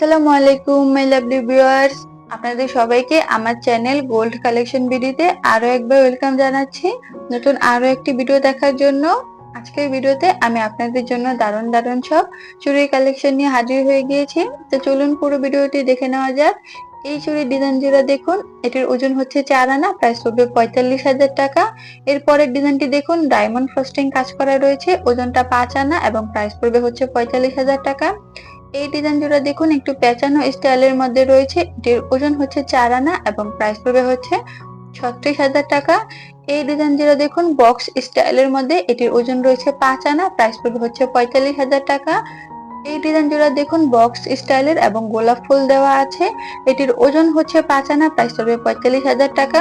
আসসালামু আলাইকুম my lovely viewers আপনাদের সবাইকে আমার চ্যানেল গোল্ড কালেকশন ভিডিওতে আরও একবার ওয়েলকাম জানাচ্ছি। নতুন আরও একটি ভিডিও দেখার জন্য আজকের ভিডিওতে আমি আপনাদের জন্য দারুণ দারুণ সব চুড়ির কালেকশন নিয়ে হাজির হয়ে গিয়েছি। তো চলুন পুরো ভিডিওটি দেখে নেওয়া যাক। এই চুড়ির ডিজাইন যেটা দেখুন, এটির ওজন হচ্ছে চার আনা প্রায় পড়বে পঁয়তাল্লিশ হাজার টাকা। এরপরের ডিজাইনটি দেখুন ডায়মন্ড ফ্রস্টিং কাজ করা রয়েছে, ওজনটা পাঁচ আনা এবং প্রাইস পড়বে হচ্ছে পঁয়তাল্লিশ হাজার টাকা। এই ডিজাইন জোড়া দেখুন, একটু পেঁচানো স্টাইলের মধ্যে রয়েছে। এটির ওজন হচ্ছে চার আনা এবং প্রাইস পড়বে হচ্ছে ছত্রিশ হাজার টাকা। এই ডিজাইন জোড়া দেখুন বক্স স্টাইলের মধ্যে। এটির ওজন রয়েছে পাঁচ আনা প্রাইস পড়বে হচ্ছে পঁয়তাল্লিশ হাজার টাকা। এই ডিজাইন জোড়া দেখুন বক্স স্টাইলের এবং গোলাপ ফুল দেওয়া আছে। এটির ওজন হচ্ছে পাঁচ আনা প্রাইস পড়বে পঁয়তাল্লিশ হাজার টাকা।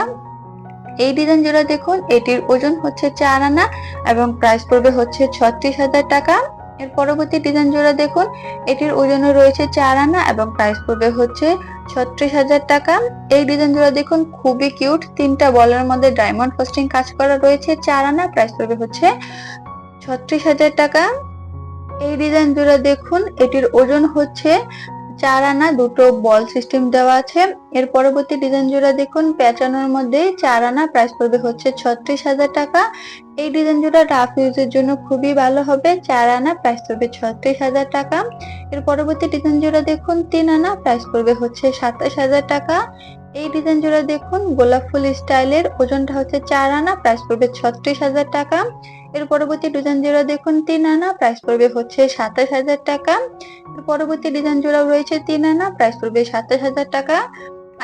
এই ডিজাইন জোড়া দেখুন, এটির ওজন হচ্ছে চার আনা এবং প্রাইস পড়বে হচ্ছে ছত্রিশ হাজার টাকা। এর পরবর্তী ডিজাইন জোড়া দেখুন। এটির ওজন রয়েছে চার আনা এবং প্রাইস পড়বে হচ্ছে ছত্রিশ হাজার টাকা। এই ডিজাইন জোড়া দেখুন, খুবই কিউট তিনটা বলের মধ্যে ডায়মন্ড পোস্টিং কাজ করা রয়েছে, চার আনা প্রাইস পড়বে হচ্ছে ছত্রিশ হাজার টাকা। এই ডিজাইন জোড়া দেখুন, এটির ওজন হচ্ছে চার আনা, দুটো বল সিস্টেম দেওয়া আছে। এর পরবর্তী ডিজাইন জোড়া দেখুন পেঁচানোর মধ্যে চার আনা প্রাইস পড়বে হচ্ছে ছত্রিশ হাজার টাকা। এই ডিজাইন জোড়া রাফ ইউজের জন্য খুবই ভালো হবে, চার আনা প্রাইস পড়বে ছত্রিশ হাজার টাকা। এর পরবর্তী ডিজাইন জোড়া দেখুন, তিন আনা প্রাইস পড়বে হচ্ছে সাতাশ হাজার টাকা। এই ডিজাইন জোড়া দেখুন, গোলাপ ফুল স্টাইলের ওজনটা হচ্ছে চার আনা প্রাইস পড়বে ছত্রিশ হাজার টাকা। এর পরবর্তী ডিজাইন জোড়া দেখুন, তিন আনা প্রাইস পড়বে হচ্ছে সাতাশ হাজার টাকা। এর পরবর্তী ডিজাইন জোড়া রয়েছে তিন আনা প্রাইস পড়বে সাতাশ হাজার টাকা।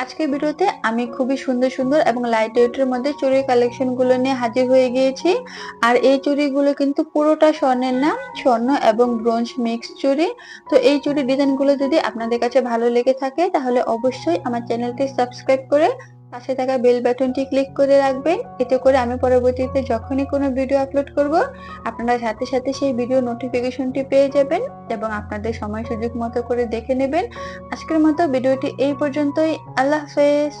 আজকের ভিডিওতে আমি খুবই সুন্দর সুন্দর এবং লাইট ওয়েটের মধ্যে চুরির কালেকশনগুলো নিয়ে হাজির হয়ে গিয়েছি। আর এই চুরিগুলো কিন্তু পুরোটা স্বর্ণের না স্বর্ণ এবং ব্রোঞ্জ মিক্স চুরি তো এই চুরির ডিজাইনগুলো যদি আপনাদের কাছে ভালো লেগে থাকে, তাহলে অবশ্যই আমার চ্যানেলটি সাবস্ক্রাইব করে পাশে থাকা বেল বাটনটি ক্লিক করে রাখবেন। এতে করে আমি পরবর্তীতে যখনই কোনো ভিডিও আপলোড করব, আপনারা সাথে সাথে সেই ভিডিও নোটিফিকেশনটি পেয়ে যাবেন এবং আপনাদের সময় সুযোগ মতো করে দেখে নেবেন। আজকের মতো ভিডিওটি এই পর্যন্তই। আল্লাহ হাফেজ।